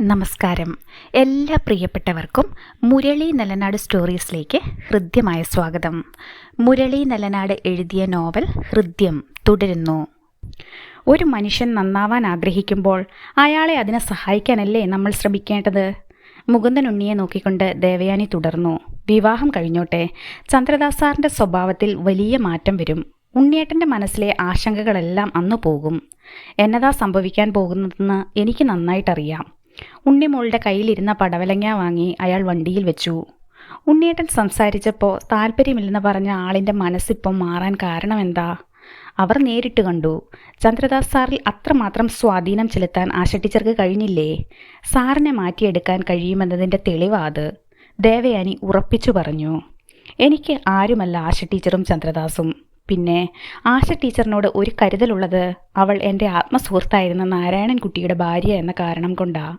നമസ്കാരം. എല്ലാ പ്രിയപ്പെട്ടവർക്കും മുരളി നല്ലനാട് സ്റ്റോറീസിലേക്ക് ഹൃദ്യമായ സ്വാഗതം. മുരളി നല്ലനാട് എഴുതിയ നോവൽ ഹൃദ്യം തുടരുന്നു. ഒരു മനുഷ്യൻ നന്നാവാൻ ആഗ്രഹിക്കുമ്പോൾ അയാളെ അതിനെ സഹായിക്കാനല്ലേ നമ്മൾ ശ്രമിക്കേണ്ടത്? മുകുന്ദൻ ഉണ്ണിയെ നോക്കിക്കൊണ്ട് ദേവയാനി തുടർന്നു. വിവാഹം കഴിഞ്ഞോട്ടെ ചന്ദ്രദാസാറിന്റെ സ്വഭാവത്തിൽ വലിയ മാറ്റം വരും. ഉണ്ണിയേട്ടന്റെ മനസ്സിലെ ആശങ്കകളെല്ലാം അന്നു പോകും എന്നതാ സംഭവിക്കാൻ പോകുന്നതെന്ന് എനിക്ക് നന്നായിട്ടറിയാം. ഉണ്ണിമോളുടെ കയ്യിലിരുന്ന പടവലങ്ങ വാങ്ങി അയാൾ വണ്ടിയിൽ വെച്ചു. ഉണ്ണിയേട്ടൻ സംസാരിച്ചപ്പോൾ താല്പര്യമില്ലെന്ന് പറഞ്ഞ ആളിന്റെ മനസ്സിപ്പം മാറാൻ കാരണമെന്താ? അവർ നേരിട്ട് കണ്ടു. ചന്ദ്രദാസ് സാറിൽ അത്രമാത്രം സ്വാധീനം ചെലുത്താൻ ആശട്ടിച്ചർക്ക് ടീച്ചർക്ക് കഴിഞ്ഞില്ലേ? സാറിനെ മാറ്റിയെടുക്കാൻ കഴിയുമെന്നതിന്റെ തെളിവാത് ദേവയാനി ഉറപ്പിച്ചു പറഞ്ഞു. എനിക്ക് ആരുമല്ല ആശ ടീച്ചറും ചന്ദ്രദാസും. പിന്നെ ആശ ടീച്ചറിനോട് ഒരു കരുതലുള്ളത് അവൾ എന്റെ ആത്മസുഹൃത്തായിരുന്ന നാരായണൻകുട്ടിയുടെ ഭാര്യ എന്ന കാരണം കൊണ്ടാ.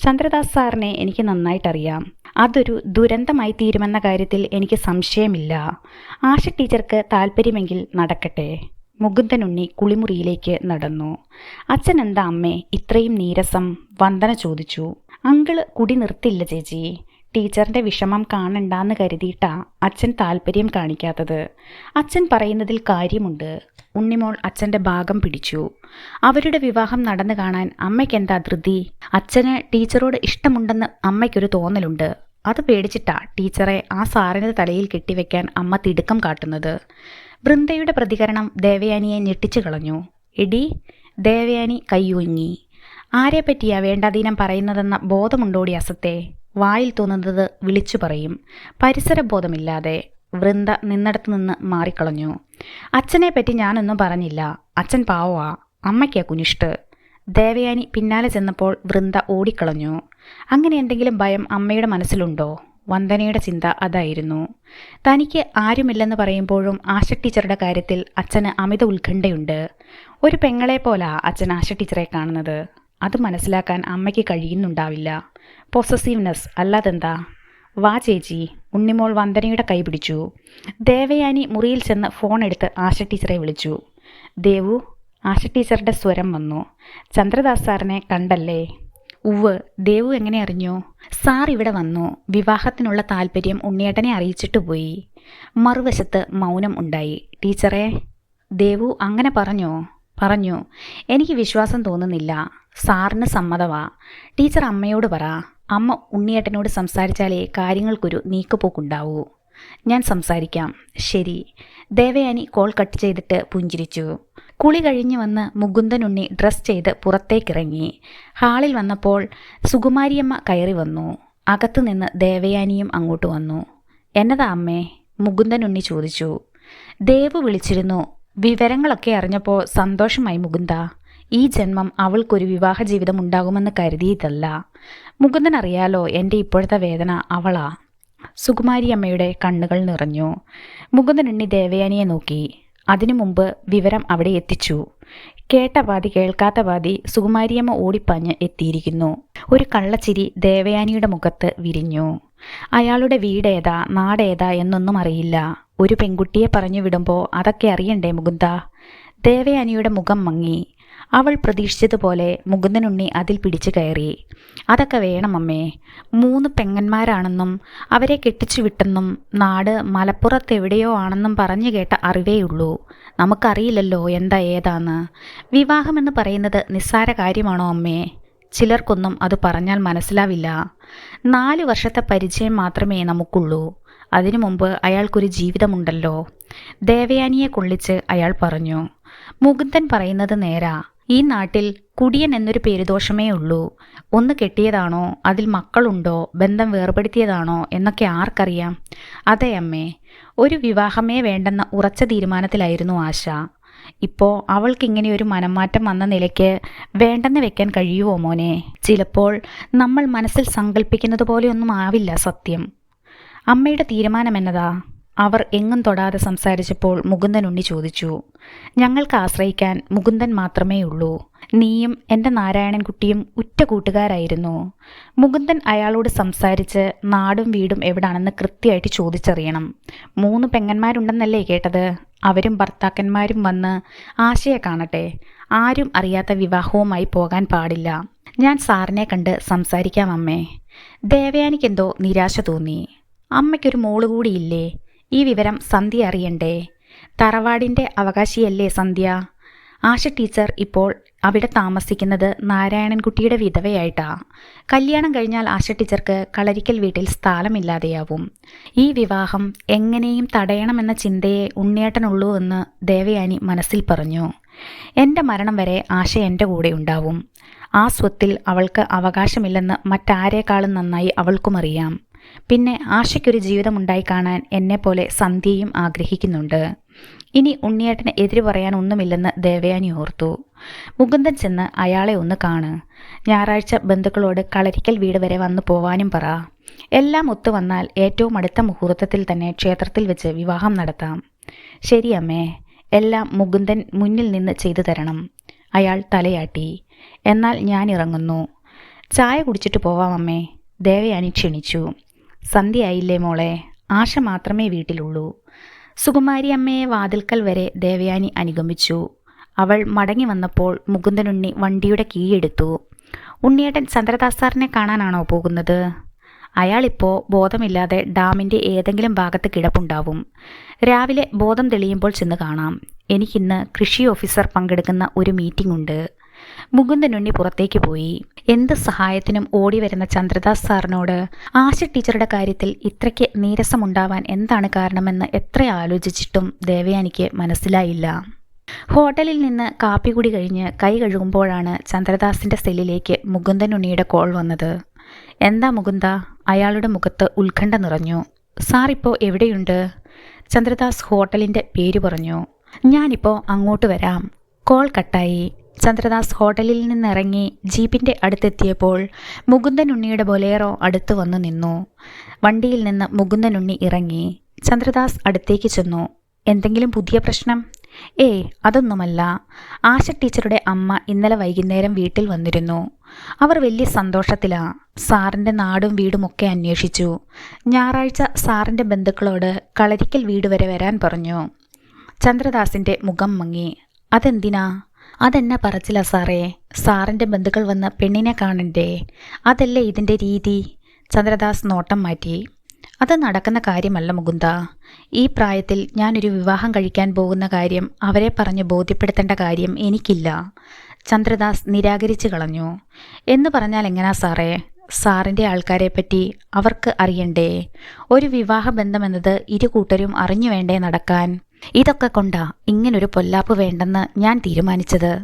ചന്ദ്രദാസ് സാറിനെ എനിക്ക് നന്നായിട്ടറിയാം. അതൊരു ദുരന്തമായി തീരുമെന്ന കാര്യത്തിൽ എനിക്ക് സംശയമില്ല. ആശ ടീച്ചർക്ക് താല്പര്യമെങ്കിൽ നടക്കട്ടെ. മുകുന്ദനുണ്ണി കുളിമുറിയിലേക്ക് നടന്നു. അച്ഛൻ എന്താ അമ്മേ ഇത്രയും നീരസം? വന്ദന ചോദിച്ചു. അങ്കിൾ കുടി നിർത്തില്ല ചേച്ചി. ടീച്ചറിന്റെ വിഷമം കാണണ്ടാന്ന് കരുതിയിട്ടാ അച്ഛൻ താല്പര്യം കാണിക്കാത്തത്. അച്ഛൻ പറയുന്നതിൽ കാര്യമുണ്ട്. ഉണ്ണിമോൾ അച്ഛന്റെ ഭാഗം പിടിച്ചു. അവരുടെ വിവാഹം നടന്നു കാണാൻ അമ്മയ്ക്കെന്താ ധൃതി? അച്ഛന് ടീച്ചറോട് ഇഷ്ടമുണ്ടെന്ന് അമ്മയ്ക്കൊരു തോന്നലുണ്ട്. അത് പേടിച്ചിട്ടാ ടീച്ചറെ ആ സാറിന്റെ തലയിൽ കെട്ടിവെക്കാൻ അമ്മ തിടുക്കം കാട്ടുന്നത്. വൃന്ദയുടെ പ്രതികരണം ദേവയാനിയെ ഞെട്ടിച്ചു കളഞ്ഞു. എടി ദേവയാനി കയ്യൊങ്ങി ആരെപ്പറ്റിയാ വേണ്ടാതീനം പറയുന്നതെന്ന ബോധമുണ്ടോടി അസത്തെ? വായിൽ തോന്നുന്നത് വിളിച്ചു പറയും. പരിസരബോധമില്ലാതെ വൃന്ദ നിന്നിടത്തു നിന്ന് മാറിക്കളഞ്ഞു. അച്ഛനെ പറ്റി ഞാനൊന്നും പറഞ്ഞില്ല. അച്ഛൻ പാവമാ. അമ്മയ്ക്കാ കുനിഷ്ട് ദേവയാനി പിന്നാലെ ചെന്നപ്പോൾ വൃന്ദ ഓടിക്കളഞ്ഞു. അങ്ങനെ എന്തെങ്കിലും ഭയം അമ്മയുടെ മനസ്സിലുണ്ടോ? വന്ദനയുടെ ചിന്ത അതായിരുന്നു. തനിക്ക് ആരുമില്ലെന്ന് പറയുമ്പോഴും ആശ ടീച്ചറുടെ കാര്യത്തിൽ അച്ഛന് അമിത ഉത്കണ്ഠയുണ്ട്. ഒരു പെങ്ങളെ പോലാ അച്ഛൻ ആശ ടീച്ചറെ കാണുന്നത്. അത് മനസ്സിലാക്കാൻ അമ്മയ്ക്ക് കഴിയുന്നുണ്ടാവില്ല. പൊസസീവ്നെസ് അല്ലാതെന്താ? വാ ചേച്ചി ഉണ്ണിമോൾ വന്ദനയുടെ കൈ പിടിച്ചു. ദേവയാനി മുറിയിൽ ചെന്ന് ഫോൺ എടുത്ത് ആശ ടീച്ചറെ വിളിച്ചു. ദേവു ആശ ടീച്ചറുടെ സ്വരം വന്നു. ചന്ദ്രദാസ് സാറിനെ കണ്ടല്ലേ? ഉവ് ദേവു എങ്ങനെ അറിഞ്ഞു? സാർ ഇവിടെ വന്നു. വിവാഹത്തിനുള്ള താല്പര്യം ഉണ്ണിയേട്ടനെ അറിയിച്ചിട്ട് പോയി. മറുവശത്ത് മൗനം ഉണ്ടായി. ടീച്ചറെ ദേവു അങ്ങനെ പറഞ്ഞോ? പറഞ്ഞു. എനിക്ക് വിശ്വാസം തോന്നുന്നില്ല. സാറിന് സമ്മതവാ. ടീച്ചർ അമ്മയോട് പറ. അമ്മ ഉണ്ണിയേട്ടനോട് സംസാരിച്ചാലേ കാര്യങ്ങൾക്കൊരു നീക്കുപോക്കുണ്ടാവൂ. ഞാൻ സംസാരിക്കാം. ശരി. ദേവയാനി കോൾ കട്ട് ചെയ്തിട്ട് പുഞ്ചിരിച്ചു. കുളി കഴിഞ്ഞ് വന്ന് മുകുന്ദൻ ഉണ്ണി ഡ്രസ് ചെയ്ത് പുറത്തേക്കിറങ്ങി. ഹാളിൽ വന്നപ്പോൾ സുകുമാരിയമ്മ കയറി വന്നു. അകത്തു നിന്ന് ദേവയാനിയും അങ്ങോട്ട് വന്നു. എന്നതാ അമ്മേ? മുകുന്ദൻ ഉണ്ണി ചോദിച്ചു. ദേവ് വിളിച്ചിരുന്നു. വിവരങ്ങളൊക്കെ അറിഞ്ഞപ്പോൾ സന്തോഷമായി മുകുന്ദ. ഈ ജന്മം അവൾക്കൊരു വിവാഹ ജീവിതം ഉണ്ടാകുമെന്ന് കരുതിയതല്ല. മുകുന്ദൻ അറിയാലോ എന്റെ ഇപ്പോഴത്തെ വേദന അവളാ. സുകുമാരി അമ്മയുടെ കണ്ണുകൾ നിറഞ്ഞു. മുകുന്ദൻ എണ്ണി ദേവയാനിയെ നോക്കി. അതിനു മുമ്പ് വിവരം അവിടെ എത്തിച്ചു. കേട്ട പാതി കേൾക്കാത്ത പാതി സുകുമാരിയമ്മ ഓടിപ്പാഞ്ഞ് എത്തിയിരിക്കുന്നു. ഒരു കള്ളച്ചിരി ദേവയാനിയുടെ മുഖത്ത് വിരിഞ്ഞു. അയാളുടെ വീടേതാ നാടേതാ എന്നൊന്നും അറിയില്ല. ഒരു പെൺകുട്ടിയെ പറഞ്ഞു വിടുമ്പോൾ അതൊക്കെ അറിയണ്ടേ മുകുന്ദ? ദേവയാനിയുടെ മുഖം മങ്ങി. അവൾ പ്രതീക്ഷിച്ചതുപോലെ മുകുന്ദനുണ്ണി അതിൽ പിടിച്ചു കയറി. അതൊക്കെ വേണം അമ്മേ. മൂന്ന് പെങ്ങന്മാരാണെന്നും അവരെ കെട്ടിച്ചു വിട്ടെന്നും നാട് മലപ്പുറത്തെവിടെയോ ആണെന്നും പറഞ്ഞു കേട്ട അറിവേയുള്ളൂ. നമുക്കറിയില്ലല്ലോ എന്താ ഏതാന്ന്. വിവാഹമെന്ന് പറയുന്നത് നിസ്സാര കാര്യമാണോ അമ്മേ? ചിലർക്കൊന്നും അത് പറഞ്ഞാൽ മനസ്സിലാവില്ല. നാല് വർഷത്തെ പരിചയം മാത്രമേ നമുക്കുള്ളൂ. അതിനു മുമ്പ് അയാൾക്കൊരു ജീവിതമുണ്ടല്ലോ. ദേവയാനിയെ കൊള്ളിച്ച് അയാൾ പറഞ്ഞു മുകുന്ദൻ പറയുന്നത് നേരാ. ഈ നാട്ടിൽ കുടിയൻ എന്നൊരു പേരുദോഷമേ ഉള്ളൂ. ഒന്ന് കെട്ടിയതാണോ അതിൽ മക്കളുണ്ടോ ബന്ധം വേർപെടുത്തിയതാണോ എന്നൊക്കെ ആർക്കറിയാം? അതെ അമ്മേ. ഒരു വിവാഹമേ വേണ്ടെന്ന ഉറച്ച തീരുമാനത്തിലായിരുന്നു ആശ. ഇപ്പോൾ അവൾക്കിങ്ങനെ ഒരു മനംമാറ്റം വന്ന നിലയ്ക്ക് വേണ്ടെന്ന് വെക്കാൻ കഴിയുമോ മോനെ? ചിലപ്പോൾ നമ്മൾ മനസ്സിൽ സങ്കല്പിക്കുന്നത് പോലെയൊന്നും ആവില്ല സത്യം. അമ്മയുടെ തീരുമാനം എന്നതാ അവർ എങ്ങും തൊടാതെ സംസാരിച്ചപ്പോൾ മുകുന്ദൻ ഉണ്ണി ചോദിച്ചു. ഞങ്ങൾക്ക് ആശ്രയിക്കാൻ മുകുന്ദൻ മാത്രമേ ഉള്ളൂ നീയും എന്റെ നാരായണൻകുട്ടിയും ഉറ്റ കൂട്ടുകാരായിരുന്നു. മുകുന്ദൻ അയാളോട് സംസാരിച്ച് നാടും വീടും എവിടാണെന്ന് കൃത്യമായിട്ട് ചോദിച്ചറിയണം. മൂന്ന് പെങ്ങന്മാരുണ്ടെന്നല്ലേ കേട്ടത്? അവരും ഭർത്താക്കന്മാരും വന്ന് ആശയെ കാണട്ടെ. ആരും അറിയാത്ത വിവാഹവുമായി പോകാൻ പാടില്ല. ഞാൻ സാറിനെ കണ്ട് സംസാരിക്കാം അമ്മേ. ദേവയാനിക്കെന്തോ നിരാശ തോന്നി. അമ്മയ്ക്കൊരു മോൾ കൂടിയില്ലേ? ഈ വിവരം സന്ധ്യ അറിയണ്ടേ? തറവാടിന്റെ അവകാശിയല്ലേ സന്ധ്യ? ആശ ടീച്ചർ ഇപ്പോൾ അവിടെ താമസിക്കുന്നത് നാരായണൻകുട്ടിയുടെ വിധവയായിട്ടാ. കല്യാണം കഴിഞ്ഞാൽ ആശ ടീച്ചർക്ക് കളരിക്കൽ വീട്ടിൽ സ്ഥലമില്ലാതെയാവും. ഈ വിവാഹം എങ്ങനെയും തടയണമെന്ന ചിന്തയെ ഉണ്ണിയേട്ടനുള്ളൂ എന്ന് ദേവയാനി മനസ്സിൽ പറഞ്ഞു. എന്റെ മരണം വരെ ആശ എന്റെ കൂടെ ഉണ്ടാവും. ആ സ്വത്തിൽ അവൾക്ക് അവകാശമില്ലെന്ന് മറ്റാരേക്കാളും നന്നായി അവൾക്കും അറിയാം. പിന്നെ ആശയ്ക്കൊരു ജീവിതമുണ്ടായി കാണാൻ എന്നെപ്പോലെ സന്ധ്യയും ആഗ്രഹിക്കുന്നുണ്ട്. ഇനി ഉണ്ണിയേട്ടന് എതിര് പറയാൻ ഒന്നുമില്ലെന്ന് ദേവയാനി ഓർത്തു. മുകുന്ദൻ ചെന്ന് അയാളെ ഒന്ന് കാണ്. ഞായറാഴ്ച ബന്ധുക്കളോട് കളരിക്കൽ വീട് വരെ വന്നു പോവാനും പറ. എല്ലാം ഒത്തു വന്നാൽ ഏറ്റവും അടുത്ത മുഹൂർത്തത്തിൽ തന്നെ ക്ഷേത്രത്തിൽ വെച്ച് വിവാഹം നടത്താം. ശരി അമ്മേ എല്ലാം മുകുന്ദൻ മുന്നിൽ നിന്ന് ചെയ്തു തരണം. അയാൾ തലയാട്ടി. എന്നാൽ ഞാൻ ഇറങ്ങുന്നു. ചായ കുടിച്ചിട്ട് പോവാം അമ്മേ ദേവയാനി ക്ഷണിച്ചു. സന്ധ്യയായില്ലേ മോളെ? ആശ മാത്രമേ വീട്ടിലുള്ളൂ. സുകുമാരി അമ്മയെ വാതിൽക്കൽ വരെ ദേവയാനി അനുഗമിച്ചു. അവൾ മടങ്ങി വന്നപ്പോൾ മുകുന്ദനുണ്ണി വണ്ടിയുടെ കീയെടുത്തു. ഉണ്ണിയേട്ടൻ ചന്ദ്രദാസ് സാറിനെ കാണാനാണോ പോകുന്നത്? അയാളിപ്പോൾ ബോധമില്ലാതെ ഡാമിന്റെ ഏതെങ്കിലും ഭാഗത്ത് കിടപ്പുണ്ടാവും. രാവിലെ ബോധം തെളിയുമ്പോൾ ചെന്ന് കാണാം. എനിക്കിന്ന് കൃഷി ഓഫീസർ പങ്കെടുക്കുന്ന ഒരു മീറ്റിംഗ് ഉണ്ട്. മുകുന്ദനുണ്ണി പുറത്തേക്ക് പോയി. എന്ത് സഹായത്തിനും ഓടി വരുന്ന ചന്ദ്രദാസ് സാറിനോട് ആശ ടീച്ചറുടെ കാര്യത്തിൽ ഇത്രയ്ക്ക് നീരസമുണ്ടാവാൻ എന്താണ് കാരണമെന്ന് എത്ര ആലോചിച്ചിട്ടും ദേവയാനിക്ക് മനസ്സിലായില്ല. ഹോട്ടലിൽ നിന്ന് കാപ്പി കുടി കഴിഞ്ഞ് കൈ കഴുകുമ്പോഴാണ് ചന്ദ്രദാസിന്റെ സെല്ലിലേക്ക് മുകുന്ദനുണ്ണിയുടെ കോൾ വന്നത്. എന്താ മുകുന്ദ? അയാളുടെ മുഖത്ത് ഉത്കണ്ഠ നിറഞ്ഞു. സാർ ഇപ്പോൾ എവിടെയുണ്ട്? ചന്ദ്രദാസ് ഹോട്ടലിന്റെ പേര് പറഞ്ഞു. ഞാനിപ്പോൾ അങ്ങോട്ട് വരാം. കോൾ കട്ടായി. ചന്ദ്രദാസ് ഹോട്ടലിൽ നിന്നിറങ്ങി ജീപ്പിന്റെ അടുത്തെത്തിയപ്പോൾ മുകുന്ദനുണ്ണിയുടെ ബൊലേറോ അടുത്ത് വന്നു നിന്നു. വണ്ടിയിൽ നിന്ന് മുകുന്ദനുണ്ണി ഇറങ്ങി ചന്ദ്രദാസ് അടുത്തേക്ക് ചെന്നു. എന്തെങ്കിലും പുതിയ പ്രശ്നം? ഏയ് അതൊന്നുമല്ല. ആശ ടീച്ചറുടെ അമ്മ ഇന്നലെ വൈകുന്നേരം വീട്ടിൽ വന്നിരുന്നു. അവർ വലിയ സന്തോഷത്തിലാ. സാറിന്റെ നാടും വീടും ഒക്കെ അന്വേഷിച്ചു. ഞായറാഴ്ച സാറിന്റെ ബന്ധുക്കളോട് കളരിക്കൽ വീട് വരെ വരാൻ പറഞ്ഞു. ചന്ദ്രദാസിന്റെ മുഖം മങ്ങി. അതെന്തിനാ? അതെന്നെ പറച്ചില്ല സാറേ? സാറിന്റെ ബന്ധുക്കൾ വന്ന് പെണ്ണിനെ കാണണ്ടേ? അതല്ലേ ഇതിന്റെ രീതി? ചന്ദ്രദാസ് നോട്ടം മാറ്റി. അത് നടക്കുന്ന കാര്യമല്ല മുകുന്ദ. ഈ പ്രായത്തിൽ ഞാനൊരു വിവാഹം കഴിക്കാൻ പോകുന്ന കാര്യം അവരെ പറഞ്ഞ് ബോധ്യപ്പെടുത്തേണ്ട കാര്യം എനിക്കില്ല. ചന്ദ്രദാസ് നിരാകരിച്ചു കളഞ്ഞു. എന്ന് പറഞ്ഞാൽ എങ്ങനാ സാറേ? സാറിന്റെ ആൾക്കാരെ പറ്റി അവർക്ക് അറിയണ്ടേ? ഒരു വിവാഹ ബന്ധമെന്നത് ഇരു കൂട്ടരും അറിഞ്ഞു വേണ്ടേ നടക്കാൻ? ഇതൊക്കെ കൊണ്ടാ ഇങ്ങനൊരു പൊല്ലാപ്പ് വേണ്ടെന്ന് ഞാൻ തീരുമാനിച്ചത്.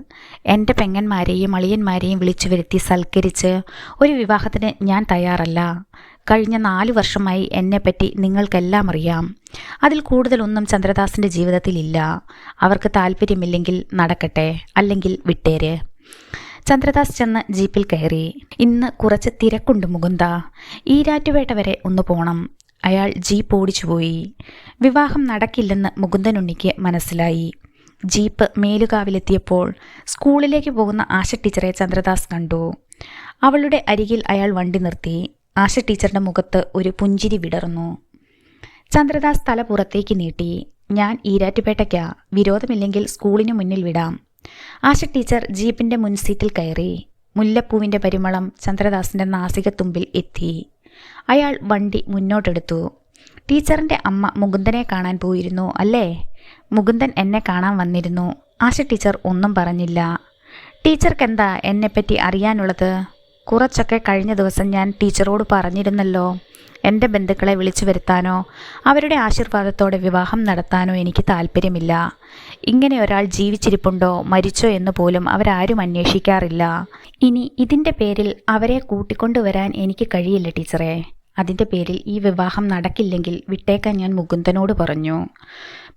എന്റെ പെങ്ങന്മാരെയും അളിയന്മാരെയും വിളിച്ചു വരുത്തി സൽക്കരിച്ച് ഒരു വിവാഹത്തിന് ഞാൻ തയ്യാറല്ല. കഴിഞ്ഞ നാല് വർഷമായി എന്നെപ്പറ്റി നിങ്ങൾക്കെല്ലാം അറിയാം. അതിൽ കൂടുതലൊന്നും ചന്ദ്രദാസിന്റെ ജീവിതത്തിലില്ല അവർക്ക് താല്പര്യമില്ലെങ്കിൽ നടക്കട്ടെ അല്ലെങ്കിൽ വിട്ടേര്. ചന്ദ്രദാസ് ചെന്ന് ജീപ്പിൽ കയറി. ഇന്ന് കുറച്ച് തിരക്കുണ്ട് മുകുന്ദ. ഈരാറ്റുപേട്ട വരെ ഒന്ന് പോണം. അയാൾ ജീപ്പ് ഓടിച്ചുപോയി വിവാഹം നടക്കില്ലെന്ന് മുകുന്ദനുണ്ണിക്ക് മനസ്സിലായി. ജീപ്പ് മേലുകാവിലെത്തിയപ്പോൾ സ്കൂളിലേക്ക് പോകുന്ന ആശ ടീച്ചറെ ചന്ദ്രദാസ് കണ്ടു. അവളുടെ അരികിൽ അയാൾ വണ്ടി നിർത്തി. ആശ ടീച്ചറുടെ മുഖത്ത് ഒരു പുഞ്ചിരി വിടർന്നു. ചന്ദ്രദാസ് തല പുറത്തേക്ക് നീട്ടി. ഞാൻ ഈരാറ്റുപേട്ടയ്ക്കാ. വിരോധമില്ലെങ്കിൽ സ്കൂളിന് മുന്നിൽ വിടാം. ആശ ടീച്ചർ ജീപ്പിന്റെ മുൻസീറ്റിൽ കയറി. മുല്ലപ്പൂവിന്റെ പരിമളം ചന്ദ്രദാസിന്റെ നാസികത്തുമ്പിൽ എത്തി. അയാൾ വണ്ടി മുന്നോട്ടെടുത്തു. ടീച്ചറിന്റെ അമ്മ മുകുന്ദനെ കാണാൻ പോയിരുന്നു അല്ലേ? മുകുന്ദൻ എന്നെ കാണാൻ വന്നിരുന്നു. ആശ ടീച്ചർ ഒന്നും പറഞ്ഞില്ല. ടീച്ചർക്കെന്താ എന്നെപ്പറ്റി അറിയാനുള്ളത്? കുറച്ചൊക്കെ കഴിഞ്ഞ ദിവസം ഞാൻ ടീച്ചറോട് പറഞ്ഞിരുന്നല്ലോ എന്റെ ബന്ധുക്കളെ വിളിച്ചു വരുത്താനോ അവരുടെ ആശീർവാദത്തോടെ വിവാഹം നടത്താനോ എനിക്ക് താല്പര്യമില്ല. ഇങ്ങനെ ഒരാൾ ജീവിച്ചിരിപ്പുണ്ടോ മരിച്ചോ എന്ന് പോലും അവരാരും അന്വേഷിക്കാറില്ല. ഇനി ഇതിന്റെ പേരിൽ അവരെ കൂട്ടിക്കൊണ്ടുവരാൻ എനിക്ക് കഴിയില്ല ടീച്ചറെ. അതിന്റെ പേരിൽ ഈ വിവാഹം നടക്കില്ലെങ്കിൽ വിട്ടേക്കാൻ ഞാൻ മുകുന്ദനോട് പറഞ്ഞു.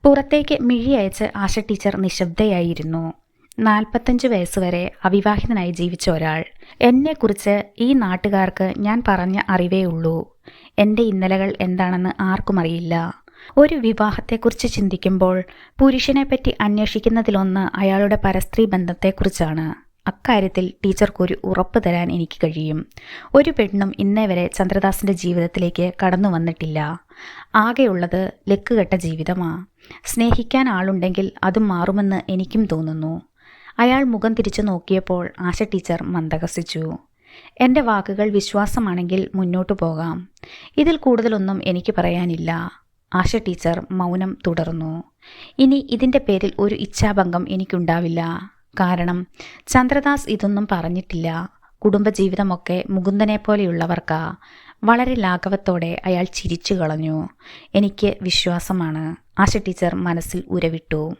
പുറത്തേക്ക് മിഴി അയച്ച് ആശ ടീച്ചർ നിശബ്ദയായിരുന്നു. നാൽപ്പത്തഞ്ച് വയസ്സുവരെ അവിവാഹിതനായി ജീവിച്ച ഒരാൾ. എന്നെക്കുറിച്ച് ഈ നാട്ടുകാർക്ക് ഞാൻ പറഞ്ഞ അറിവേ ഉള്ളൂ. എന്റെ ഇന്നലകൾ എന്താണെന്ന് ആർക്കും അറിയില്ല. ഒരു വിവാഹത്തെക്കുറിച്ച് ചിന്തിക്കുമ്പോൾ പുരുഷനെപ്പറ്റി അന്വേഷിക്കുന്നതിലൊന്ന് അയാളുടെ പരസ്ത്രീ ബന്ധത്തെക്കുറിച്ചാണ്. അക്കാര്യത്തിൽ ടീച്ചർക്കൊരു ഉറപ്പ് തരാൻ എനിക്ക് കഴിയും. ഒരു പെണ്ണും ഇന്നേ വരെ ചന്ദ്രദാസിന്റെ ജീവിതത്തിലേക്ക് കടന്നു വന്നിട്ടില്ല. ആകെയുള്ളത് ലക്കുകെട്ട ജീവിതമാ. സ്നേഹിക്കാൻ ആളുണ്ടെങ്കിൽ അതും മാറുമെന്ന് എനിക്കും തോന്നുന്നു. അയാൾ മുഖം തിരിച്ചു നോക്കിയപ്പോൾ ആശ ടീച്ചർ മന്ദഹസിച്ചു. എന്റെ വാക്കുകൾ വിശ്വാസമാണെങ്കിൽ മുന്നോട്ടു പോകാം. ഇതിൽ കൂടുതലൊന്നും എനിക്ക് പറയാനില്ല. ആശ ടീച്ചർ മൗനം തുടർന്നു. ഇനി ഇതിന്റെ പേരിൽ ഒരു ഇച്ഛാഭംഗം എനിക്കുണ്ടാവില്ല. കാരണം ചന്ദ്രദാസ് ഇതൊന്നും പറഞ്ഞിട്ടില്ല. കുടുംബജീവിതമൊക്കെ മുകുന്ദനെ പോലെയുള്ളവർക്കാ വളരെ ലാഘവത്തോടെ അയാൾ ചിരിച്ചു കളഞ്ഞു. എനിക്ക് വിശ്വാസമാണ്. ആശ ടീച്ചർ മനസ്സിൽ ഉരവിട്ടു.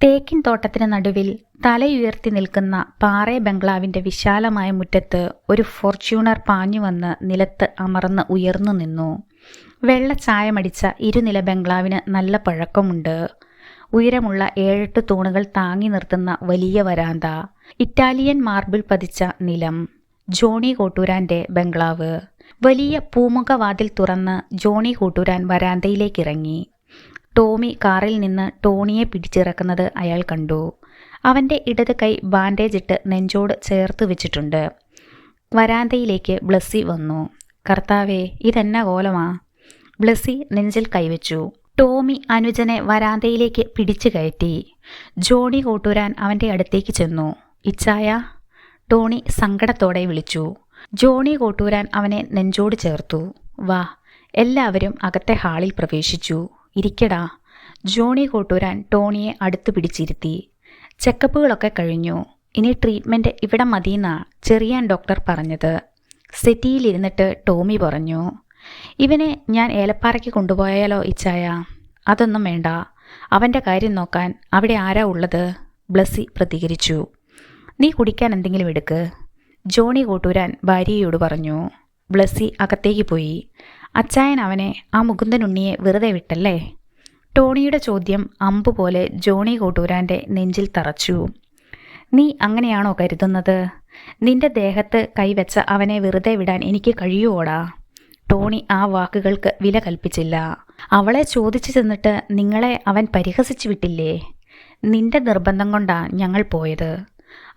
തേക്കിൻ തോട്ടത്തിന് നടുവിൽ തലയുയർത്തി നിൽക്കുന്ന പാറേ ബംഗ്ലാവിന്റെ വിശാലമായ മുറ്റത്ത് ഒരു ഫോർച്യൂണർ പാഞ്ഞു വന്ന് നിലത്ത് അമർന്ന് ഉയർന്നു നിന്നു. വെള്ള ചായമടിച്ച ഇരുനില ബംഗ്ലാവിന് നല്ല പഴക്കമുണ്ട്. ഉയരമുള്ള ഏഴെട്ട് തൂണുകൾ താങ്ങി നിർത്തുന്ന വലിയ വരാന്ത ഇറ്റാലിയൻ മാർബിൾ പതിച്ച നിലം ജോണി കോട്ടൂരാന്റെ ബംഗ്ലാവ്. വലിയ പൂമുഖവാതിൽ തുറന്ന് ജോണി കൂട്ടൂരാൻ വരാന്തയിലേക്ക് ഇറങ്ങി ടോമി കാറിൽ നിന്ന് ടോണിയെ പിടിച്ചിറക്കുന്നത് അയാൾ കണ്ടു. അവന്റെ ഇടത് കൈ ബാൻഡേജ് ഇട്ട് നെഞ്ചോട് ചേർത്ത് വെച്ചിട്ടുണ്ട്. വരാന്തയിലേക്ക് ബ്ലസ്സി വന്നു. കർത്താവേ ഇതെന്നാ കോലമാ? ബ്ലസ്സി നെഞ്ചിൽ കൈവച്ചു. ടോമി അനുജനെ വരാന്തയിലേക്ക് പിടിച്ചു കയറ്റി. ജോണി കൂട്ടുരാൻ അവന്റെ അടുത്തേക്ക് ചെന്നു. ഇച്ചായ ടോണി സങ്കടത്തോടെ വിളിച്ചു. ജോണി കോട്ടൂരാൻ അവനെ നെഞ്ചോട് ചേർത്തു. വാ എല്ലാവരും അകത്തെ ഹാളിൽ പ്രവേശിച്ചു. ഇരിക്കടാ. ജോണി കോട്ടൂരാൻ ടോണിയെ അടുത്തു പിടിച്ചിരുത്തി. ചെക്കപ്പുകളൊക്കെ കഴിഞ്ഞു. ഇനി ട്രീറ്റ്മെന്റ് ഇവിടെ മതിയെന്നാ ചെറിയാൻ ഡോക്ടർ പറഞ്ഞത്. സെറ്റിയിലിരുന്നിട്ട് ടോമി പറഞ്ഞു ഇവനെ ഞാൻ ഏലപ്പാറയ്ക്ക് കൊണ്ടുപോയാലോ ഇച്ചായ? അതൊന്നും വേണ്ട. അവന്റെ കാര്യം നോക്കാൻ അവിടെ ആരാ ഉള്ളത്? ബ്ലസ്സി പ്രതികരിച്ചു. നീ കുടിക്കാൻ എന്തെങ്കിലും എടുക്ക്. ജോണി കൂട്ടൂരാൻ ഭാര്യയോട് പറഞ്ഞു. ബ്ലസ്സി അകത്തേക്ക് പോയി. അച്ചായൻ അവനെ ആ മുകുന്ദൻ ഉണ്ണിയെ വെറുതെ വിട്ടല്ലേ? ടോണിയുടെ ചോദ്യം അമ്പ് പോലെ ജോണി കൂട്ടൂരാന്റെ നെഞ്ചിൽ തറച്ചു. നീ അങ്ങനെയാണോ കരുതുന്നത്? നിന്റെ ദേഹത്ത് കൈവച്ച അവനെ വെറുതെ വിടാൻ എനിക്ക് കഴിയുവോടാ ടോണി ആ വാക്കുകൾക്ക് വില കൽപ്പിച്ചില്ല. അവളെ ചോദിച്ചു ചെന്നിട്ട് നിങ്ങളെ അവൻ പരിഹസിച്ചു വിട്ടില്ലേ? നിന്റെ നിർബന്ധം കൊണ്ടാ ഞങ്ങൾ പോയത്.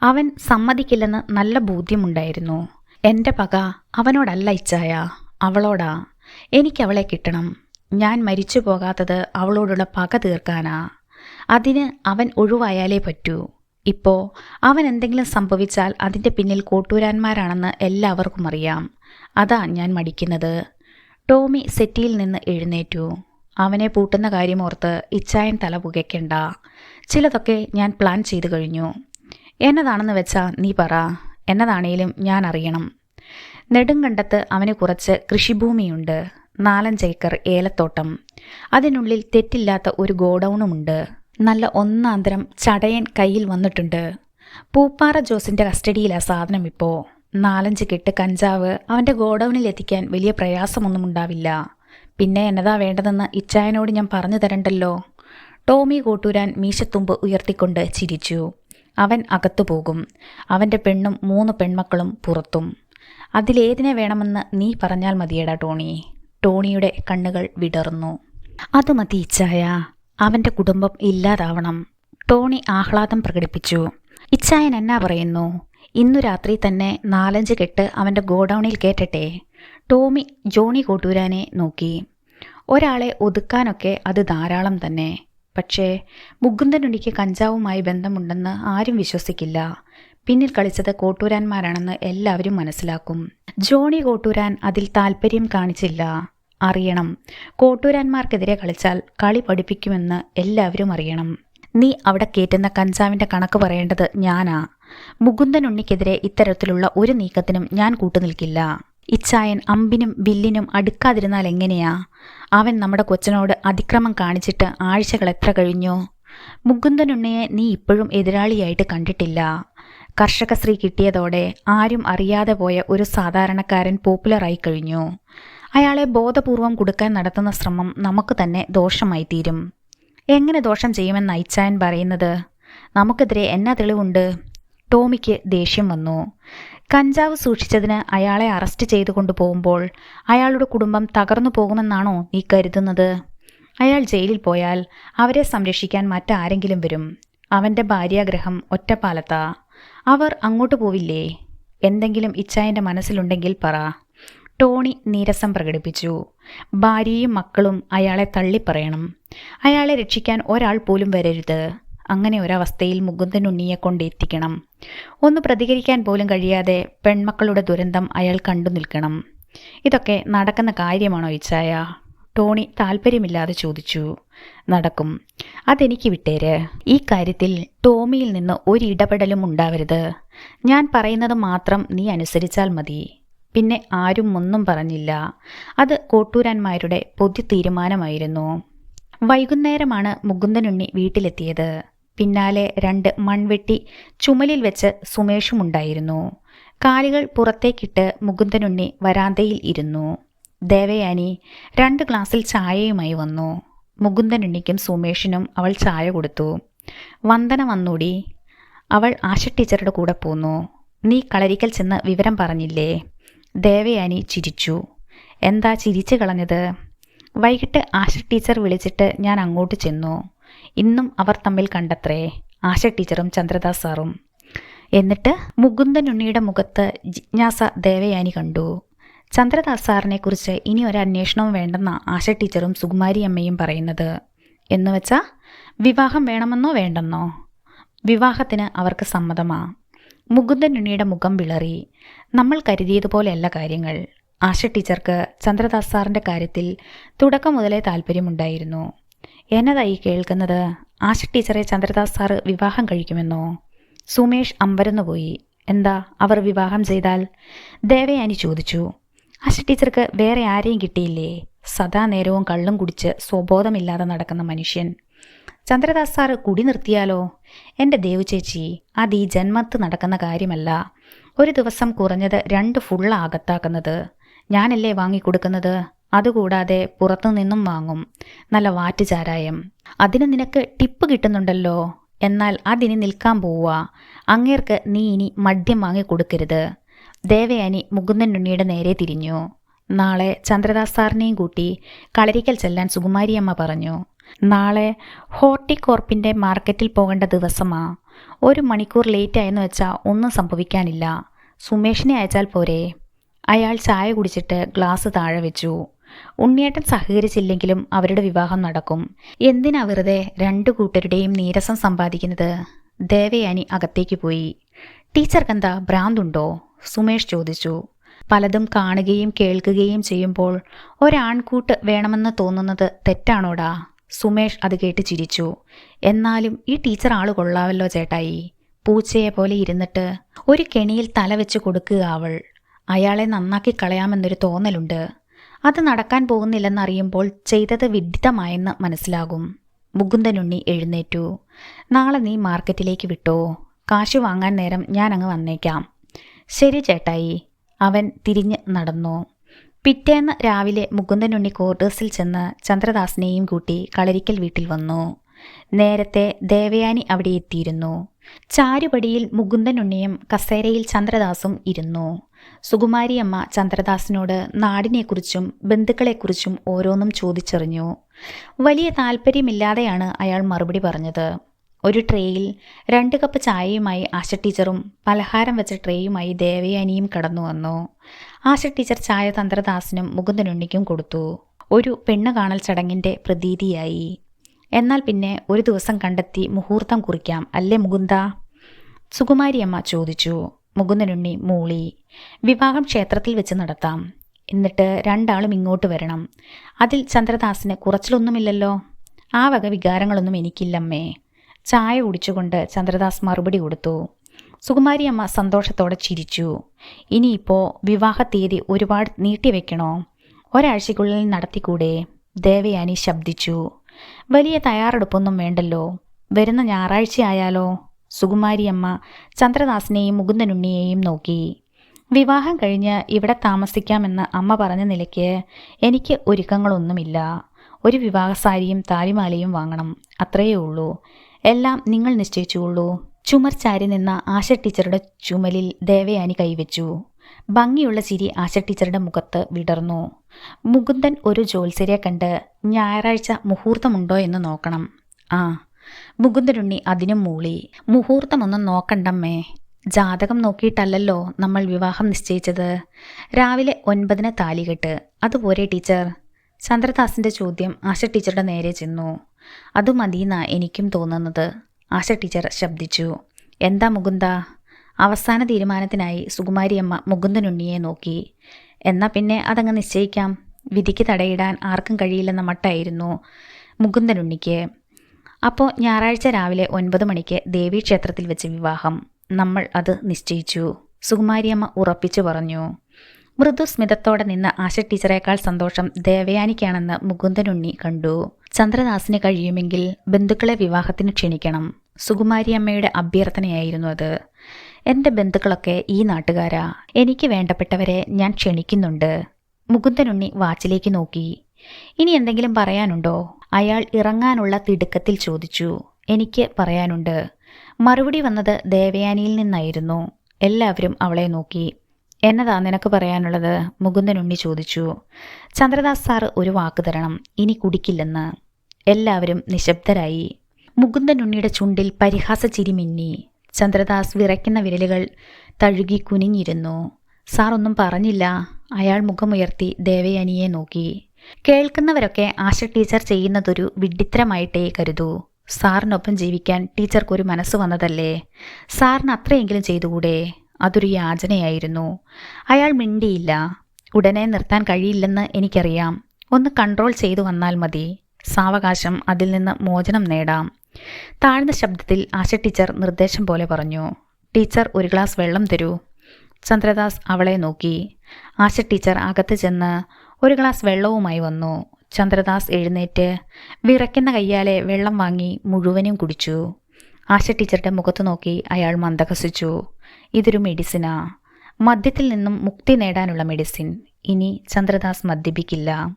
അവൻ സമ്മതിക്കില്ലെന്ന് നല്ല ബോധ്യമുണ്ടായിരുന്നു. എന്റെ പക അവനോടല്ല ഇച്ചായ. അവളോടാ. എനിക്കവളെ കിട്ടണം. ഞാൻ മരിച്ചു പോകാത്തത് അവളോടുള്ള പക തീർക്കാനാ. അതിന് അവൻ ഒഴിവായാലേ പറ്റൂ. ഇപ്പോൾ അവൻ എന്തെങ്കിലും സംഭവിച്ചാൽ അതിന്റെ പിന്നിൽ കോട്ടൂരാന്മാരാണെന്ന് എല്ലാവർക്കും അറിയാം. അതാ ഞാൻ മടിക്കുന്നത്. ടോമി സെറ്റിയിൽ നിന്ന് എഴുന്നേറ്റു. അവനെ പൂട്ടുന്ന കാര്യമോർത്ത് ഇച്ചായൻ തല പുകയ്ക്കണ്ട. ചിലതൊക്കെ ഞാൻ പ്ലാൻ ചെയ്തു കഴിഞ്ഞു. എന്നതാണെന്ന് വെച്ചാൽ നീ പറ. എന്നതാണേലും ഞാൻ അറിയണം. നെടുങ്കണ്ടത്ത് അവന് കുറച്ച് കൃഷിഭൂമിയുണ്ട്. നാലഞ്ചേക്കർ ഏലത്തോട്ടം. അതിനുള്ളിൽ തെറ്റില്ലാത്ത ഒരു ഗോഡൗണുമുണ്ട്. നല്ല ഒന്നാന്തരം ചടയൻ കയ്യിൽ വന്നിട്ടുണ്ട്. പൂപ്പാറ ജോസിന്റെ കസ്റ്റഡിയിലാ സാധനം ഇപ്പോ. നാലഞ്ച് കെട്ട് കഞ്ചാവ് അവന്റെ ഗോഡൗണിൽ എത്തിക്കാൻ വലിയ പ്രയാസമൊന്നും ഉണ്ടാവില്ല. പിന്നെ എന്നതാ വേണ്ടതെന്ന് ഇച്ചായനോട് ഞാൻ പറഞ്ഞു തരണ്ടല്ലോ. ടോമി കോട്ടൂരാൻ മീശത്തുമ്പ് ഉയർത്തിക്കൊണ്ട് ചിരിച്ചു. അവൻ അകത്തു പോകും അവന്റെ പെണ്ണും മൂന്ന് പെൺമക്കളും പുറത്തും. അതിലേതിനെ വേണമെന്ന് നീ പറഞ്ഞാൽ മതിയടാ ടോണി. ടോണിയുടെ കണ്ണുകൾ വിടർന്നു. അത് മതി ഇച്ചായ അവന്റെ കുടുംബം ഇല്ലാതാവണം. ടോണി ആഹ്ലാദം പ്രകടിപ്പിച്ചു. ഇച്ചായൻ എന്നാ പറയുന്നു? ഇന്നു രാത്രി തന്നെ നാലഞ്ച് കെട്ട് അവന്റെ ഗോഡൗണിൽ കേറ്റട്ടെ. ടോമി ജോണി കോട്ടൂരാനെ നോക്കി. ഒരാളെ ഒതുക്കാനൊക്കെ അത് ധാരാളം തന്നെ. പക്ഷേ മുകുന്ദനുണ്ടിക്ക് കഞ്ചാവുമായി ബന്ധമുണ്ടെന്ന് ആരും വിശ്വസിക്കില്ല. പിന്നിൽ കളിച്ചത് കോട്ടൂരാന്മാരാണെന്ന് എല്ലാവരും മനസ്സിലാക്കും. ജോണി കോട്ടൂരാൻ അതിൽ താല്പര്യം കാണിച്ചില്ല. അറിയണം. കോട്ടൂരാന്മാർക്കെതിരെ കളിച്ചാൽ കളി പഠിപ്പിക്കുമെന്ന് എല്ലാവരും അറിയണം. നീ അവിടെ കയറ്റുന്ന കഞ്ചാവിന്റെ കണക്ക് പറയേണ്ടത് ഞാനാ. മുകുന്ദൻ ഉണ്ണിക്കെതിരെ ഇത്തരത്തിലുള്ള ഒരു നീക്കത്തിനും ഞാൻ കൂട്ടുനിൽക്കില്ല. ഇച്ചായൻ അമ്പിനും വില്ലിനും അടുക്കാതിരുന്നാൽ എങ്ങനെയാ? അവൻ നമ്മുടെ കൊച്ചനോട് അതിക്രമം കാണിച്ചിട്ട് ആഴ്ചകൾ എത്ര കഴിഞ്ഞു? മുകുന്ദനുണ്ണയെ നീ ഇപ്പോഴും എതിരാളിയായിട്ട് കണ്ടിട്ടില്ല. കർഷകശ്രീ കിട്ടിയതോടെ ആരും അറിയാതെ പോയ ഒരു സാധാരണക്കാരൻ പോപ്പുലറായി കഴിഞ്ഞു. അയാളെ ബോധപൂർവം കൊടുക്കാൻ നടത്തുന്ന ശ്രമം നമുക്ക് തന്നെ ദോഷമായി തീരും എങ്ങനെ ദോഷം ചെയ്യുമെന്ന് അയച്ചായൻ പറയുന്നത് നമുക്കെതിരെ എന്നാ തെളിവുണ്ട്? ടോമിക്ക് ദേഷ്യം വന്നു. കഞ്ചാവ് സൂക്ഷിച്ചതിന് അയാളെ അറസ്റ്റ് ചെയ്തു കൊണ്ടുപോകുമ്പോൾ അയാളുടെ കുടുംബം തകർന്നു പോകുമെന്നാണോ നീ കരുതുന്നത്? അയാൾ ജയിലിൽ പോയാൽ അവരെ സംരക്ഷിക്കാൻ മറ്റാരെങ്കിലും വരും. അവന്റെ ഭാര്യാഗ്രഹം ഒറ്റപ്പാലത്താ. അവർ അങ്ങോട്ട് പോവില്ലേ? എന്തെങ്കിലും ഇച്ചായന്റെ മനസ്സിലുണ്ടെങ്കിൽ പറ. ടോണി നീരസം പ്രകടിപ്പിച്ചു. ഭാര്യയും മക്കളും അയാളെ തള്ളിപ്പറയണം. അയാളെ രക്ഷിക്കാൻ ഒരാൾ പോലും വരരുത്. അങ്ങനെ ഒരവസ്ഥയിൽ മുകുന്ദൻ ഉണ്ണിയെ കൊണ്ടെത്തിക്കണം. ഒന്ന് പ്രതികരിക്കാൻ പോലും കഴിയാതെ പെൺമക്കളുടെ ദുരന്തം അയാൾ കണ്ടു നിൽക്കണം. ഇതൊക്കെ നടക്കുന്ന കാര്യമാണോ ഇച്ചായ ടോണി താല്പര്യമില്ലാതെ ചോദിച്ചു. നടക്കും. അതെനിക്ക് വിട്ടേര്. ഈ കാര്യത്തിൽ ടോമിയിൽ നിന്ന് ഒരിടപെടലും ഉണ്ടാവരുത്. ഞാൻ പറയുന്നത് മാത്രം നീ അനുസരിച്ചാൽ മതി. പിന്നെ ആരും ഒന്നും പറഞ്ഞില്ല. അത് കോട്ടൂരാന്മാരുടെ പൊതു തീരുമാനമായിരുന്നു. വൈകുന്നേരമാണ് മുകുന്ദനുണ്ണി വീട്ടിലെത്തിയത്. പിന്നാലെ രണ്ട് മൺവെട്ടി ചുമലിൽ വെച്ച് സുമേഷും ഉണ്ടായിരുന്നു. കാലുകൾ പുറത്തേക്കിട്ട് മുകുന്ദനുണ്ണി വരാന്തയിൽ ഇരുന്നു. ദേവയാനി രണ്ട് ഗ്ലാസ്സിൽ ചായയുമായി വന്നു. മുകുന്ദനുണ്ണിക്കും സുമേഷിനും അവൾ ചായ കൊടുത്തു. വന്ദന വന്നൂടി. അവൾ ആശ ടീച്ചറുടെ കൂടെ പോന്നു. നീ കളരിക്കൽ ചെന്ന് വിവരം പറഞ്ഞില്ലേ ദേവയാനി ചിരിച്ചു. എന്താ ചിരിച്ചു കളഞ്ഞത് വൈകിട്ട് ആശ ടീച്ചർ വിളിച്ചിട്ട് ഞാൻ അങ്ങോട്ട് ചെന്നു. ഇന്നും അവർ തമ്മിൽ കണ്ടത്രേ. ആശ ടീച്ചറും ചന്ദ്രദാസ് സാറും. എന്നിട്ട് മുകുന്ദനുണ്ണിയുടെ മുഖത്ത് ജിജ്ഞാസ ദേവയാനി കണ്ടു. ചന്ദ്രദാസ് സാറിനെ കുറിച്ച് ഇനി ഒരു അന്വേഷണവും വേണ്ടെന്ന ആശ ടീച്ചറും സുകുമാരി അമ്മയും പറയുന്നത്. എന്ന് വെച്ചാൽ വിവാഹം വേണമെന്നോ വേണ്ടെന്നോ? വിവാഹത്തിന് അവർക്ക് സമ്മതമാ. മുകുന്ദനുണ്ണിയുടെ മുഖം വിളറി. നമ്മൾ കരുതിയതുപോലെയല്ല കാര്യങ്ങൾ. ആശ ടീച്ചർക്ക് ചന്ദ്രദാസ് സാറിന്റെ കാര്യത്തിൽ തുടക്കം മുതലേ താല്പര്യമുണ്ടായിരുന്നു. എന്നതായി കേൾക്കുന്നത്? ആശ ടീച്ചറെ ചന്ദ്രദാസ് സാറ് വിവാഹം കഴിക്കുമെന്നോ? സുമേഷ് അമ്പരന്നുപോയി. എന്താ അവർ വിവാഹം ചെയ്താൽ? ദേവയാനി ചോദിച്ചു. ആശ ടീച്ചർക്ക് വേറെ ആരെയും കിട്ടിയില്ലേ? സദാ നേരവും കള്ളും കുടിച്ച് സ്വബോധമില്ലാതെ നടക്കുന്ന മനുഷ്യൻ. ചന്ദ്രദാസ് സാറ് കുടി നിർത്തിയാലോ? എന്റെ ദേവു ചേച്ചി അത് ഈ ജന്മത്ത് നടക്കുന്ന കാര്യമല്ല. ഒരു ദിവസം കുറഞ്ഞത് രണ്ട് ഫുള്ള അകത്താക്കുന്നത്. ഞാനല്ലേ വാങ്ങിക്കൊടുക്കുന്നത്? അതുകൂടാതെ പുറത്തു നിന്നും വാങ്ങും. നല്ല വാറ്റ് ചാരായം. അതിന് നിനക്ക് ടിപ്പ് കിട്ടുന്നുണ്ടല്ലോ. എന്നാൽ അതിനി നിൽക്കാൻ പോവുക. അങ്ങേർക്ക് നീ ഇനി മദ്യം വാങ്ങി കൊടുക്കരുത് ദേവയാനി മുകുന്ദനുണ്ണിയുടെ നേരെ തിരിഞ്ഞു. നാളെ ചന്ദ്രദാസ് സാറിനെയും കൂട്ടി കളരിക്കൽ ചെല്ലാൻ സുകുമാരിയമ്മ പറഞ്ഞു. നാളെ ഹോർട്ടികോർപ്പിന്റെ മാർക്കറ്റിൽ പോകേണ്ട ദിവസമാ. ഒരു മണിക്കൂർ ലേറ്റ് ആയെന്ന് വെച്ചാൽ ഒന്നും സംഭവിക്കാനില്ല. സുമേഷിനെ അയച്ചാൽ പോരെ. അയാൾ ചായ കുടിച്ചിട്ട് ഗ്ലാസ് താഴെ വെച്ചു. ഉണ്ണിയേട്ടൻ സഹകരിച്ചില്ലെങ്കിലും അവരുടെ വിവാഹം നടക്കും. എന്തിനാ വെറുതെ രണ്ടു കൂട്ടരുടെയും നീരസം സമ്പാദിക്കുന്നത്? ദേവയാനി അകത്തേക്ക് പോയി. ടീച്ചർക്കെന്താ ഭ്രാന്തുണ്ടോ? സുമേഷ് ചോദിച്ചു. പലതും കാണുകയും കേൾക്കുകയും ചെയ്യുമ്പോൾ ഒരാൺകൂട്ട് വേണമെന്ന് തോന്നുന്നത് തെറ്റാണോടാ? സുമേഷ് അത് കേട്ട് ചിരിച്ചു. എന്നാലും ഈ ടീച്ചർ ആൾ കൊള്ളാവല്ലോ ചേട്ടായി. പൂച്ചയെ പോലെ ഇരുന്നിട്ട് ഒരു കെണിയിൽ തല വെച്ച് കൊടുക്കുക അവൾ. അയാളെ നന്നാക്കി കളയാമെന്നൊരു തോന്നലുണ്ട്. അത് നടക്കാൻ പോകുന്നില്ലെന്നറിയുമ്പോൾ ചെയ്തത് വിഡിതമായെന്ന് മനസ്സിലാകും. മുകുന്ദനുണ്ണി എഴുന്നേറ്റു. നാളെ നീ മാർക്കറ്റിലേക്ക് വിട്ടോ. കാശ് വാങ്ങാൻ നേരം ഞാൻ അങ്ങ് വന്നേക്കാം. ശരി ചേട്ടായി. അവൻ തിരിഞ്ഞ് നടന്നു. പിറ്റേന്ന് രാവിലെ മുകുന്ദനുണ്ണി ക്വാർട്ടേഴ്സിൽ ചെന്ന് ചന്ദ്രദാസിനെയും കൂട്ടി കളരിക്കൽ വീട്ടിൽ വന്നു. നേരത്തെ ദേവയാനി അവിടെ എത്തിയിരുന്നു. ചാരുപടിയിൽ മുകുന്ദനുണ്ണിയും കസേരയിൽ ചന്ദ്രദാസും ഇരുന്നു. സുകുമാരിയമ്മ ചന്ദ്രദാസിനോട് നാടിനെക്കുറിച്ചും ബന്ധുക്കളെക്കുറിച്ചും ഓരോന്നും ചോദിച്ചറിഞ്ഞു. വലിയ താല്പര്യമില്ലാതെയാണ് അയാൾ മറുപടി പറഞ്ഞത്. ഒരു ട്രേയിൽ രണ്ട് കപ്പ് ചായയുമായി ആശ ടീച്ചറും പലഹാരം വെച്ച ട്രേയുമായി ദേവയാനിയും കടന്നു വന്നു. ആശ ടീച്ചർ ചായ തന്ത്രദാസിനും മുകുന്ദനുണ്ണിക്കും കൊടുത്തു. ഒരു പെണ്ണ് കാണൽ ചടങ്ങിന്റെ പ്രതീതിയായി. എന്നാൽ പിന്നെ ഒരു ദിവസം കണ്ടെത്തി മുഹൂർത്തം കുറിക്കാം അല്ലേ മുകുന്ദ? സുകുമാരിയമ്മ ചോദിച്ചു. മുകുന്ദനുണ്ണി മൂളി. വിവാഹം ക്ഷേത്രത്തിൽ വെച്ച് നടത്താം. എന്നിട്ട് രണ്ടാളും ഇങ്ങോട്ട് വരണം. അതിൽ ചന്ദ്രദാസിന് കുറച്ചിലൊന്നുമില്ലല്ലോ? ആ വക വികാരങ്ങളൊന്നും എനിക്കില്ലമ്മേ. ചായ കുടിച്ചുകൊണ്ട് ചന്ദ്രദാസ് മറുപടി കൊടുത്തു. സുകുമാരി അമ്മ സന്തോഷത്തോടെ ചിരിച്ചു. ഇനിയിപ്പോൾ വിവാഹ തീയതി ഒരുപാട് നീട്ടിവെക്കണോ? ഒരാഴ്ചയ്ക്കുള്ളിൽ നടത്തിക്കൂടെ? ദേവയാനി ശബ്ദിച്ചു. വലിയ തയ്യാറെടുപ്പൊന്നും വേണ്ടല്ലോ. വരുന്ന ഞായറാഴ്ച ആയാലോ? സുകുമാരിയമ്മ ചന്ദ്രദാസിനെയും മുകുന്ദനുണ്ണിയെയും നോക്കി. വിവാഹം കഴിഞ്ഞ് ഇവിടെ താമസിക്കാമെന്ന് അമ്മ പറഞ്ഞ നിലയ്ക്ക് എനിക്ക് ഒരുക്കങ്ങളൊന്നുമില്ല. ഒരു വിവാഹസാരിയും താലിമാലയും വാങ്ങണം. അത്രയേ ഉള്ളൂ. എല്ലാം നിങ്ങൾ നിശ്ചയിച്ചുകൊള്ളൂ. ചുമർ ചാരി നിന്ന ആശ ടീച്ചറുടെ ചുമലിൽ ദേവയാനി കൈവച്ചു. ഭംഗിയുള്ള ചിരി ആശ ടീച്ചറുടെ മുഖത്ത് വിടർന്നു. മുകുന്ദൻ ഒരു ജോത്സ്യരെ കണ്ട് ഞായറാഴ്ച മുഹൂർത്തമുണ്ടോ എന്ന് നോക്കണം. ആ മുകുന്ദനുണ്ണി അതിനും മൂളി. മുഹൂർത്തമൊന്നും നോക്കണ്ടമ്മേ. ജാതകം നോക്കിയിട്ടല്ലല്ലോ നമ്മൾ വിവാഹം നിശ്ചയിച്ചത്. രാവിലെ ഒൻപതിന് താലികെട്ട് അതുപോരെ ടീച്ചർ. ചന്ദ്രദാസിന്റെ ചോദ്യം ആശ ടീച്ചറുടെ നേരെ ചെന്നു. അത് മതിയെന്നാ എനിക്കും തോന്നുന്നത് ആശ ടീച്ചർ ശബ്ദിച്ചു. എന്താ മുകുന്ദ? അവസാന തീരുമാനത്തിനായി സുകുമാരിയമ്മ മുകുന്ദനുണ്ണിയെ നോക്കി. എന്നാൽ പിന്നെ അതങ്ങ് നിശ്ചയിക്കാം. വിധിക്ക് തടയിടാൻ ആർക്കും കഴിയില്ലെന്ന മട്ടായിരുന്നു മുകുന്ദനുണ്ണിക്ക്. അപ്പോൾ ഞായറാഴ്ച രാവിലെ ഒൻപത് മണിക്ക് ദേവീക്ഷേത്രത്തിൽ വെച്ച് വിവാഹം. നമ്മൾ അത് നിശ്ചയിച്ചു സുകുമാരിയമ്മ ഉറപ്പിച്ചു പറഞ്ഞു. മൃദുസ്മിതത്തോടെ നിന്ന് ആശ ടീച്ചറേക്കാൾ സന്തോഷം ദേവയാനിക്കാണെന്ന് മുകുന്ദനുണ്ണി കണ്ടു. ചന്ദ്രദാസിന് കഴിയുമെങ്കിൽ ബന്ധുക്കളെ വിവാഹത്തിന് ക്ഷണിക്കണം. സുകുമാരിയമ്മയുടെ അഭ്യർത്ഥനയായിരുന്നു അത്. എന്റെ ബന്ധുക്കളൊക്കെ ഈ നാട്ടുകാരാ. എനിക്ക് വേണ്ടപ്പെട്ടവരെ ഞാൻ ക്ഷണിക്കുന്നുണ്ട്. മുകുന്ദനുണ്ണി വാച്ചിലേക്ക് നോക്കി. ഇനി എന്തെങ്കിലും പറയാനുണ്ടോ? അയാൾ ഇറങ്ങാനുള്ള തിടുക്കത്തിൽ ചോദിച്ചു. എനിക്ക് പറയാനുണ്ട്. മറുപടി വന്നത് ദേവയാനിയിൽ നിന്നായിരുന്നു. എല്ലാവരും അവളെ നോക്കി. എന്നതാ നിനക്ക് പറയാനുള്ളത്? മുകുന്ദൻ ഉണ്ണി ചോദിച്ചു. ചന്ദ്രദാസ് സാറ് ഒരു വാക്ക് തരണം. ഇനി കുടിക്കില്ലെന്ന്. എല്ലാവരും നിശബ്ദരായി. മുകുന്ദൻ ഉണ്ണിയുടെ ചുണ്ടിൽ പരിഹാസ ചിരി മിന്നി. ചന്ദ്രദാസ് വിറയ്ക്കുന്ന വിരലുകൾ തഴുകി കുനിഞ്ഞിരുന്നു. സാർ ഒന്നും പറഞ്ഞില്ല. അയാൾ മുഖമുയർത്തി ദേവയാനിയെ നോക്കി. കേൾക്കുന്നവരൊക്കെ ആശ ടീച്ചർ ചെയ്യുന്നതൊരു വിഡിത്രമായിട്ടേ കരുതൂ. സാറിനൊപ്പം ജീവിക്കാൻ ടീച്ചർക്കൊരു മനസ്സ് വന്നതല്ലേ? സാറിന് അത്രയെങ്കിലും ചെയ്തുകൂടെ? അതൊരു യാചനയായിരുന്നു. അയാൾ മിണ്ടിയില്ല. ഉടനെ നിർത്താൻ കഴിയില്ലെന്ന് എനിക്കറിയാം. ഒന്ന് കൺട്രോൾ ചെയ്തു വന്നാൽ മതി. സാവകാശം അതിൽ നിന്ന് മോചനം നേടാം. താഴ്ന്ന ശബ്ദത്തിൽ ആശ ടീച്ചർ നിർദ്ദേശം പോലെ പറഞ്ഞു. ടീച്ചർ ഒരു ഗ്ലാസ് വെള്ളം തരൂ. ചന്ദ്രദാസ് അവളെ നോക്കി. ആശ ടീച്ചർ അകത്ത് ചെന്ന് ഒരു ഗ്ലാസ് വെള്ളവുമായി വന്നു. ചന്ദ്രദാസ് എഴുന്നേറ്റ് വിറയ്ക്കുന്ന കയ്യാലെ വെള്ളം വാങ്ങി മുഴുവനും കുടിച്ചു. ആശ ടീച്ചറുടെ മുഖത്ത് നോക്കി അയാൾ മന്ദഹസിച്ചു. ഇതൊരു മെഡിസിനാ മദ്യത്തിൽ നിന്നും മുക്തി നേടാനുള്ള മെഡിസിൻ ഇനി ചന്ദ്രദാസ് മദ്യപിക്കില്ല.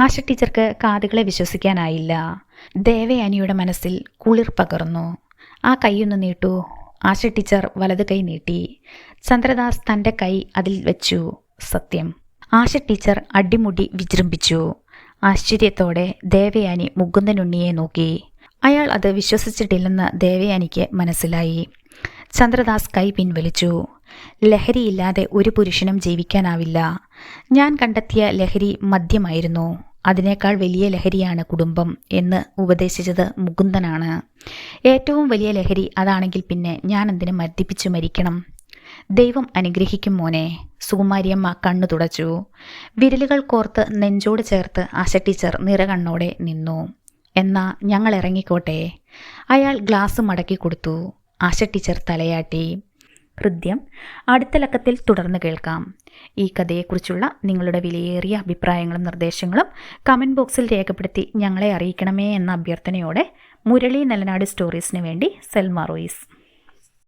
ആശ ടീച്ചർക്ക് കാതുകളെ വിശ്വസിക്കാനായില്ല. ദേവയാനിയുടെ മനസ്സിൽ കുളിർ പകർന്നു. ആ കൈയൊന്ന് നീട്ടു. ആശ ടീച്ചർ വലത് കൈ നീട്ടി. ചന്ദ്രദാസ് തന്റെ കൈ അതിൽ വെച്ചു. സത്യം. ആശ ടീച്ചർ അടിമുടി വിജൃംഭിച്ചു. ആശ്ചര്യത്തോടെ ദേവയാനി മുകുന്ദനുണ്ണിയെ നോക്കി. അയാൾ അത് വിശ്വസിച്ചിട്ടില്ലെന്ന് ദേവയാനിക്ക് മനസ്സിലായി. ചന്ദ്രദാസ് കൈ പിൻവലിച്ചു. ലഹരിയില്ലാതെ ഒരു പുരുഷനും ജീവിക്കാനാവില്ല. ഞാൻ കണ്ടെത്തിയ ലഹരി മദ്യമായിരുന്നു. അതിനേക്കാൾ വലിയ ലഹരിയാണ് കുടുംബം എന്ന് ഉപദേശിച്ചത് മുകുന്ദനാണ്. ഏറ്റവും വലിയ ലഹരി അതാണെങ്കിൽ പിന്നെ ഞാൻ എന്തിനു മർദ്ദിപ്പിച്ചു മരിക്കണം? ദൈവം അനുഗ്രഹിക്കും മോനെ. സുകുമാരിയമ്മ കണ്ണു തുടച്ചു. വിരലുകൾ കോർത്ത് നെഞ്ചോട് ചേർത്ത് ആശ ടീച്ചർ നിറകണ്ണോടെ നിന്നു. എന്നാ ഞങ്ങൾ ഇറങ്ങിക്കോട്ടെ. അയാൾ ഗ്ലാസ് മടക്കി കൊടുത്തു. ആശ ടീച്ചർ തലയാട്ടി. ഹൃദ്യം അടുത്ത ലക്കത്തിൽ തുടർന്ന് കേൾക്കാം. ഈ കഥയെക്കുറിച്ചുള്ള നിങ്ങളുടെ വിലയേറിയ അഭിപ്രായങ്ങളും നിർദ്ദേശങ്ങളും കമന്റ് ബോക്സിൽ രേഖപ്പെടുത്തി ഞങ്ങളെ അറിയിക്കണമേ എന്ന അഭ്യർത്ഥനയോടെ മുരളി നെലനാട് സ്റ്റോറീസിന് വേണ്ടി സെൽമ റോയിസ്.